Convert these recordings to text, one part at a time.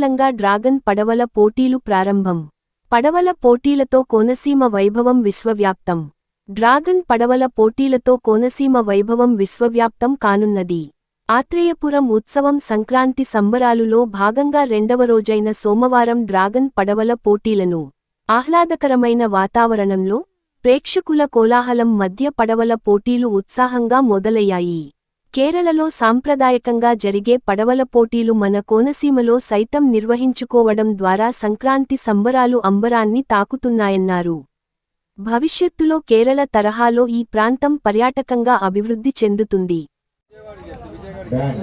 కోలాహలంగా డ్రాగన్ పడవల పోటీలు ప్రారంభం. పడవల పోటీలతో కోనసీమ వైభవం విశ్వవ్యాప్తం. డ్రాగన్ పడవల పోటీలతో కోనసీమ వైభవం విశ్వవ్యాప్తం కానున్నది. ఆత్రేయపురం ఉత్సవం సంక్రాంతి సంబరాలులో భాగంగా రెండవ రోజైన సోమవారం డ్రాగన్ పడవల పోటీలను ఆహ్లాదకరమైన వాతావరణంలో ప్రేక్షకుల కోలాహలం మధ్య పడవల పోటీలు ఉత్సాహంగా మొదలయ్యాయి. కేరళలో సాంప్రదాయకంగా జరిగే పడవల పోటీలు మన కోనసీమలో సైతం నిర్వహించుకోవడం ద్వారా సంక్రాంతి సంబరాలు అంబరాన్ని తాకుతున్నాయన్నారు. భవిష్యత్తులో కేరళ తరహాలో ఈ ప్రాంతం పర్యాటకంగా అభివృద్ధి చెందుతుంది. బ్యాండ్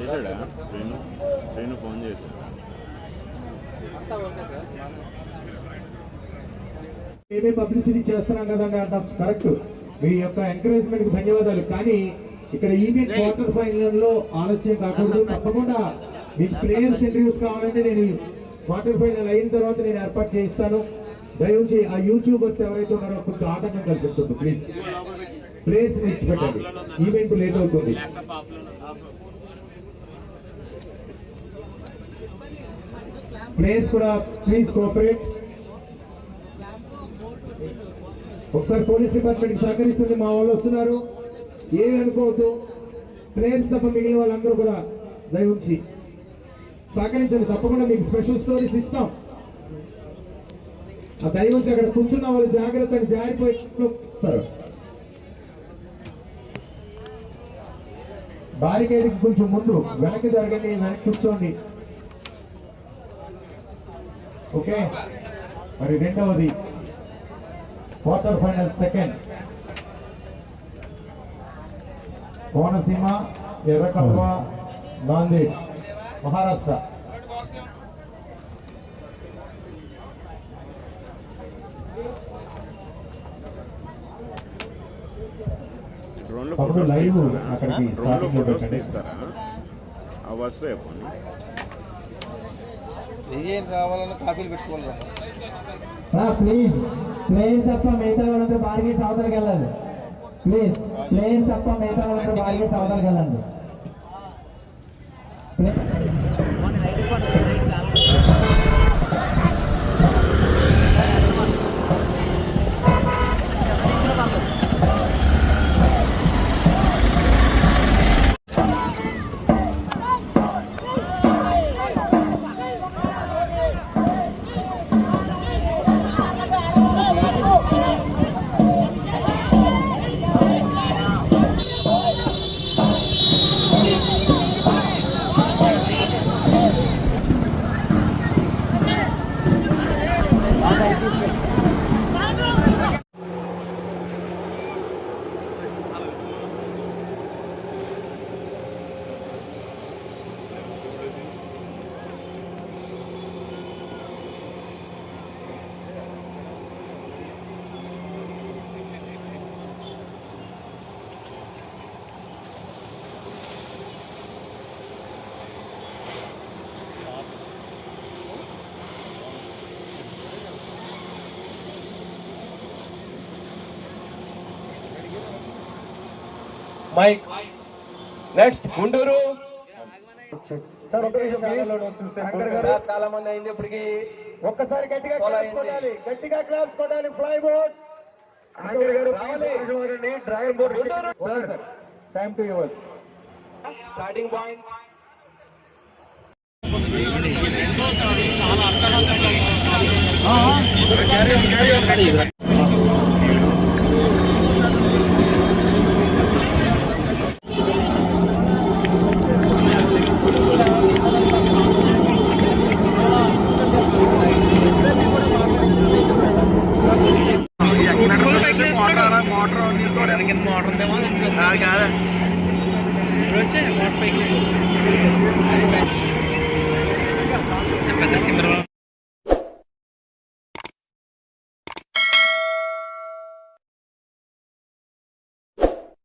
చేశాడా శ్రీను శ్రీను ఫోన్ చేశాడు మేమే పబ్లిసిటీ చేస్తున్నాం కదండి అంటాం కరెక్ట్. మీ యొక్క ఎంకరేజ్మెంట్కి ధన్యవాదాలు. కానీ ఇక్కడ ఈవెంట్ క్వార్టర్ ఫైనల్లో ఆలస్యం కాకూడదు. తప్పకుండా మీకు ప్లేయర్స్ ఇంటర్వ్యూస్ కావాలంటే నేను క్వార్టర్ ఫైనల్ అయిన తర్వాత నేను ఏర్పాటు చేయిస్తాను. దయవుంచి ఆ యూట్యూబర్స్ ఎవరైతే ఉన్నారో కొంచెం ఆటంకం కల్పించొద్దు ప్లీజ్ ప్లేయర్స్ ఇచ్చిపెట్టండి. ఈవెంట్ లేట్ అవుతుంది. ప్లేయర్స్ కూడా ప్లీజ్ కోఆపరేట్. ఒకసారి పోలీస్ డిపార్ట్మెంట్ సహకరిస్తుంది మా వాళ్ళు వస్తున్నారు. ఏమి అనుకోవద్దు. ప్లేయర్స్ తప్ప మిగిలిన వాళ్ళందరూ కూడా దయవుంచి సహకరించండి. తప్పకుండా మీకు స్పెషల్ స్టోరీస్ ఇస్తాం. ఆ దయవుంచి అక్కడ కూర్చున్న వాళ్ళు జాగ్రత్తగా జారిపోయి బారికేడ్కి కొంచెం ముందు వెనక్కి జరగండి వెనక్కి కూర్చోండి. ఓకే? మరి రెండవది quarter final second Konaseema Errakalva Nanded Maharashtra. అప్పుడు తీస్తారా? అక్కడికి డ్రోన్లో ఫొటోస్. తీస్తారా? ఆ వరుస చెప్పండి. ఏం రావాలన్న కాపీలు పెట్టుకోవాలి ప్లీజ్ ప్లేయర్స్ తప్ప మిగతా వాళ్ళందరూ బార్గెట్స్ అవతలకి వెళ్ళాలి ప్లీజ్ ప్లేయర్స్ తప్ప మిగతా వాళ్ళందరూ బార్గెట్స్ అవతలకి వెళ్ళండి Mike next please. చాలా మంది అయింది ఇప్పటికి. ఒక్కసారి గట్టిగా. కొట్టాలి. గట్టిగా క్లాప్స్ కొట్టాలి. Fly board dragon board time to your starting point చాలా అర్థవంతంగా